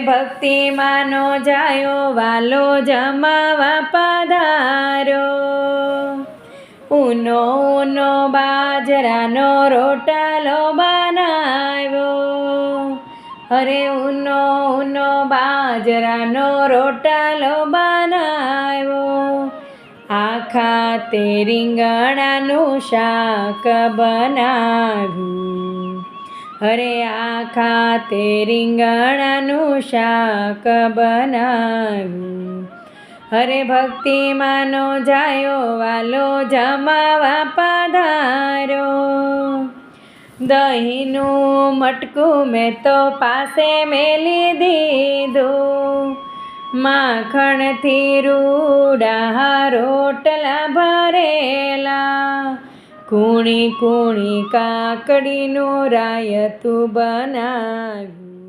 ભક્તિ માનો જાયો વાલો જમાવા પધારો ઉનો ઉનો બાજરાનો રોટલો બનાવ્યો. અરે ઉનો ઉનો બાજરાનો રોટલો બનાવ્યો. આખા તે રીંગણાનું શાક બનાવ્યું. અરે આખા તે રીંગણનું શાક બનાવ્યું. હરે ભક્તિ માનો જાયો, વાલો જમાવા પધારો. દહીંનું મટકું મેં તો પાસે મેલી દીધું. માખણથી રૂડા, રોટલા ભરેલા. કૂણી કૂણી રાય તું બનાવ્યું.